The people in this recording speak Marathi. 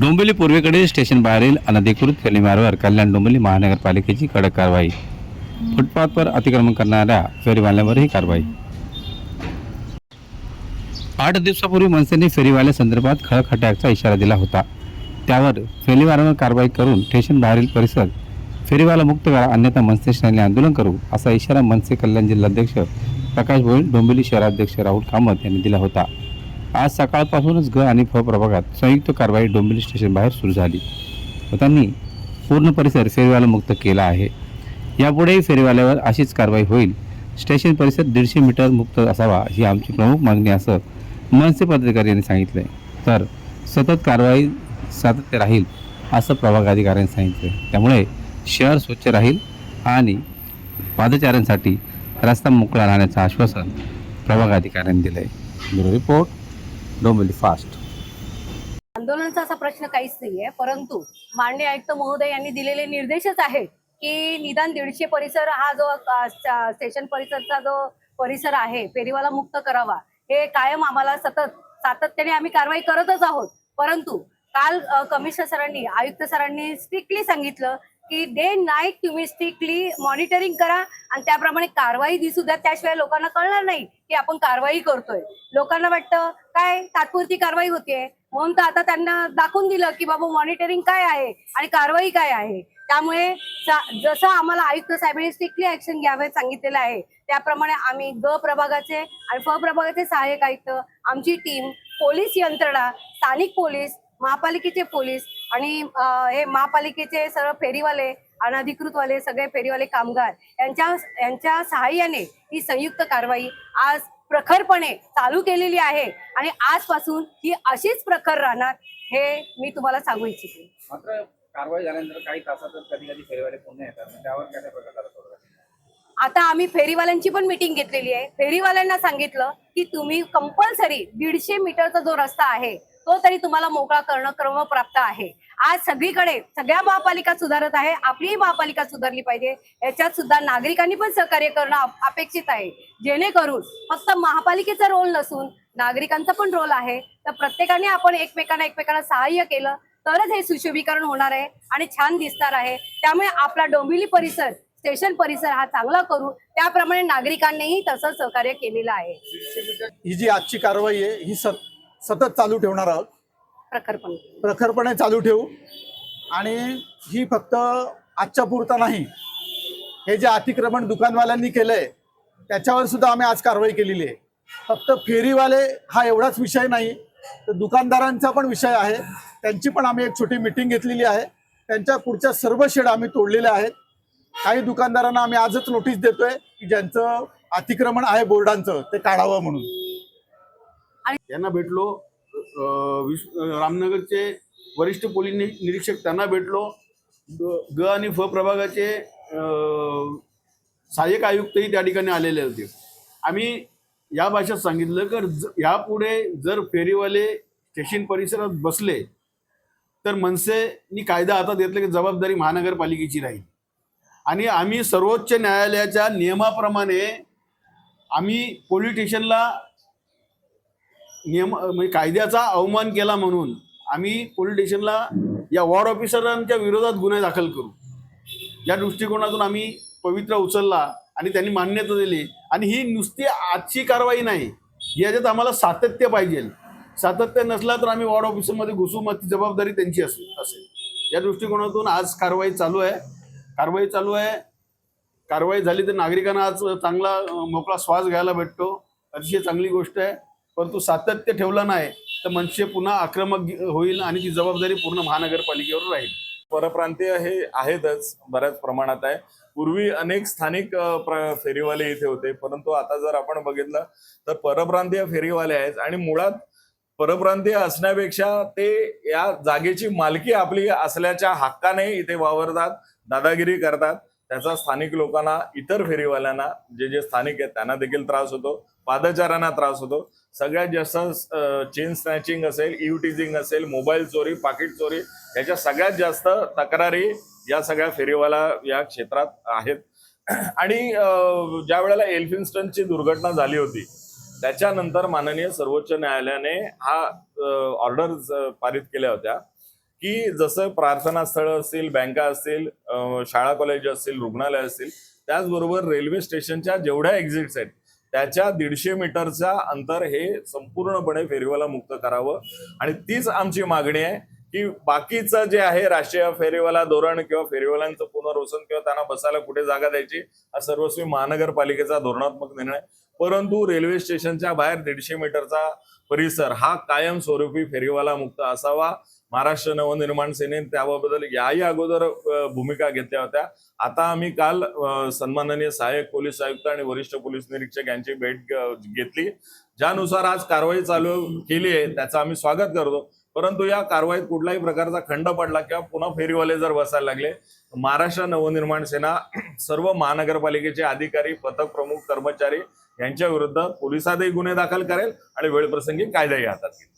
डोंबिवली पूर्वेकडील स्टेशन बाहेरील अनधिकृत फेरीमार्गावर कल्याण डोंबिवली महानगरपालिकेची कडक कारवाई. फुटपाथवर अतिक्रमण करणाऱ्या फेरीवाल्यांवरही कारवाई. आठ दिवसापूर्वी मनसेने फेरीवाल्यासंदर्भात खळखट्याचा इशारा दिला होता. त्यावर फेरीवाल्यांवर कारवाई करून स्टेशन बाहेरील परिसर फेरीवाला मुक्त करा अन्यथा मनसे श्रेणी आंदोलन करू असा इशारा मनसे कल्याण जिल्हाध्यक्ष प्रकाश भोईर डोंबिवली शहराध्यक्ष राहुल कामत यांनी दिला होता. आज सकाळपासूनच ग आणि फ प्रभागात संयुक्त कारवाई डोंबिवली स्टेशन बाहेर सुरू झाली. व त्यांनी पूर्ण परिसर फेरीवाला मुक्त केला आहे. यापुढेही फेरीवाल्यावर अशीच कारवाई होईल. स्टेशन परिसर दीडशे मीटर मुक्त असावा ही आमची प्रमुख मागणी असं मनसे पदाधिकारी यांनी सांगितलं तर सतत कारवाई सातत्य राहील असं प्रभाग अधिकाऱ्यांनी सांगितलं त्यामुळे शहर स्वच्छ राहील आणि पादचाऱ्यांसाठी रस्ता मोकळा राहण्याचं आश्वासन प्रभाग अधिकाऱ्यांनी दिलं आहे ब्युरो रिपोर्ट डोंबिवली फास्ट आंदोलनाचा असा प्रश्न काहीच नाहीये परंतु माननीय आयुक्त महोदय यांनी दिलेले निर्देशच आहेत की निदान दीडशे परिसर हा जो स्टेशन परिसरचा जो परिसर आहे फेरीवाला मुक्त करावा. हे कायम आम्हाला सतत सातत्याने आम्ही कारवाई करतच आहोत. परंतु काल कमिशनर सरांनी आयुक्त सरांनी स्ट्रिक्टली सांगितलं की डे नाईट तुम्ही स्ट्रिक्टली मॉनिटरिंग करा आणि त्याप्रमाणे कारवाई दिसू द्या. त्याशिवाय लोकांना कळणार नाही की आपण कारवाई करतोय. लोकांना वाटतं काय तात्पुरती कारवाई होतीये? म्हणून तर आता त्यांना दाखवून दिलं की बाबा मॉनिटरिंग काय आहे आणि कारवाई काय आहे. त्यामुळे सा- जसं आम्हाला आयुक्त साहेबांनी स्ट्रिक्टली ऍक्शन घ्यावे सांगितलेलं आहे त्याप्रमाणे आम्ही ग प्रभागाचे आणि फ प्रभागाचे सहाय्यक आयुक्त आमची टीम पोलीस यंत्रणा स्थानिक पोलीस महापालिकेचे पोलीस आणि हे महापालिकेचे सर्व फेरीवाले अनधिकृतवाले सगळे फेरीवाले कामगार यांच्या यांच्या सहाय्याने ही संयुक्त कारवाई आज प्रखरपणे चालू केलेली आहे. आणि आजपासून ही अशीच प्रखर राहणार हे मी तुम्हाला सांगू इच्छिते. मात्र कारवाई झाल्यानंतर काही तासातच कधी कधी फेरीवाले पुन्हा येतात. त्यावर काय प्रकार तोडगा आता आम्ही फेरीवाल्यांची पण मिटिंग घेतलेली आहे. फेरीवाल्यांना सांगितलं की तुम्ही कंपल्सरी दीडशे मीटरचा जो रस्ता आहे तो तरी तुम्हाला मोकळा करणं क्रमप्राप्त आहे. आज सगळीकडे सगळ्या महापालिका सुधारत आहे आपलीही महापालिका सुधारली पाहिजे. याच्यात सुद्धा नागरिकांनी पण सहकार्य करणं अपेक्षित आहे. जेणेकरून फक्त महापालिकेचा रोल नसून नागरिकांचा पण रोल आहे. तर प्रत्येकाने आपण एकमेकांना एकमेकांना सहाय्य केलं तरच हे सुशोभीकरण होणार आहे आणि छान दिसणार आहे. त्यामुळे आपला डोंबिवली परिसर स्टेशन परिसर हा चांगला करू. त्याप्रमाणे नागरिकांनीही तसं सहकार्य केलेलं आहे. ही जी आजची कारवाई आहे ही सत सतत चालू ठेवणार आहोत. प्रखरपणे. प्रखरपणे चालू ठेवू. आणि ही फक्त आजच्या पुरता नाही. हे जे अतिक्रमण दुकानवाल्यांनी केलंय त्याच्यावर सुद्धा आम्ही आज कारवाई केलेली आहे. फक्त फेरीवाले हा एवढाच विषय नाही तर दुकानदारांचा पण विषय आहे. त्यांची पण आम्ही एक छोटी मिटिंग घेतलेली आहे. त्यांच्या पुढच्या सर्व शेड आम्ही तोडलेल्या आहेत. काही दुकानदारांना आम्ही आजच नोटीस देतोय की ज्यांचं अतिक्रमण आहे बोर्डांचं ते काढावं म्हणून. यांना भेटलो. रामनगरचे वरिष्ठ पोलीस नि- निरीक्षक त्यांना भेटलो. ग- ग आणि फ प्रभागाचे सहाय्यक आयुक्तही त्या ठिकाणी आलेले होते. आम्ही या भाषेत सांगितलं तर ज- यापुढे जर फेरीवाले स्टेशन परिसरात बसले तर मनसेनी कायदा हातात घेतला की जबाबदारी महानगरपालिकेची राहील. आणि आम्ही सर्वोच्च न्यायालयाच्या नियमाप्रमाणे आम्ही पोलीस स्टेशनला नियम म्हणजे कायद्याचा अवमान केला म्हणून आम्ही पोलीस स्टेशनला या वॉर्ड ऑफिसरांच्या विरोधात गुन्हे दाखल करू. या दृष्टिकोनातून आम्ही पवित्र उचलला आणि त्यांनी मान्यता दिली. आणि ही नुसती आजची कारवाई नाही याच्यात आम्हाला सातत्य पाहिजे. सातत्य नसला तर आम्ही वॉर्ड ऑफिसरमध्ये घुसू मग ती जबाबदारी त्यांची असेल असेल या दृष्टिकोनातून आज कारवाई चालू आहे. कारवाई चालू आहे. कारवाई झाली तर नागरिकांना आज चांगला मोकळा श्वास घ्यायला भेटतो. अतिशय चांगली गोष्ट आहे. परंतु सातत्य ठेवलं नाही तर मनसे पुन्हा आक्रमक होईल आणि ती जबाबदारी पूर्ण महानगरपालिकेवर राहील. परप्रांतीय हे आहेतच बऱ्याच प्रमाणात आहे. पूर्वी अनेक स्थानिक प्र- फेरीवाले इथे होते परंतु आता जर आपण बघितलं तर परप्रांतीय फेरीवाले आहेत आणि मुळात परप्रांतीय असण्यापेक्षा ते या जागेची मालकी आपली असल्याच्या हक्काने इथे वावरतात दादागिरी करतात. त्याचा स्थानिक लोकांना इतर फेरीवाल्यांना जे जे स्थानिक आहेत त्यांना देखील त्रास होतो. पादचाऱ्यांना त्रास होतो. सगळ्यात जास्त चेन स्नॅचिंग असेल इव टीजिंग असेल मोबाईल चोरी पाकिट चोरी याच्या सगळ्यात जास्त तक्रारी या सगळ्या फेरीवाला या क्षेत्रात आहेत. आणि ज्या वेळेला एल्फिन्स्टनची दुर्घटना झाली होती त्याच्यानंतर माननीय सर्वोच्च न्यायालयाने हा ऑर्डर पारित केल्या होत्या. की जसं प्रार्थना स्थळं असतील बँका असतील शाळा कॉलेज असतील रुग्णालय असतील त्याचबरोबर रेल्वे स्टेशनच्या जेवढ्या एक्झिट्स आहेत त्याच्या दीडशे मीटरचा अंतर हे संपूर्णपणे फेरीवाला मुक्त करावं. आणि तीच आमची मागणी आहे की बाकीचं जे आहे राष्ट्रीय फेरीवाला धोरण किंवा फेरीवाल्यांचं पुनर्वसन किंवा त्यांना बसायला कुठे जागा द्यायची हा सर्वस्वी महानगरपालिकेचा धोरणात्मक निर्णय. परंतु रेल्वे स्टेशनच्या बाहेर दीडशे मीटरचा परिसर हा कायमस्वरूपी फेरीवाला मुक्त असावा. महाराष्ट्र नवनिर्माण सेनेने त्याबद्दल याही अगोदर भूमिका घेतल्या होत्या. आता आम्ही काल सन्माननीय सहाय्यक पोलीस आयुक्त आणि वरिष्ठ पोलीस निरीक्षक यांची भेट घेतली. ज्यानुसार आज कारवाई चालू केली आहे त्याचं आम्ही स्वागत करतो. परंतु या कारवाईत कुठलाही प्रकारचा खंड पडला किंवा पुन्हा फेरीवाले जर बसायला लागले महाराष्ट्र नवनिर्माण सेना सर्व महानगरपालिकेचे अधिकारी पथक प्रमुख कर्मचारी यांच्या विरुद्ध पोलिसातही गुन्हे दाखल करेल आणि वेळप्रसंगी कायदाही हातात घेईल.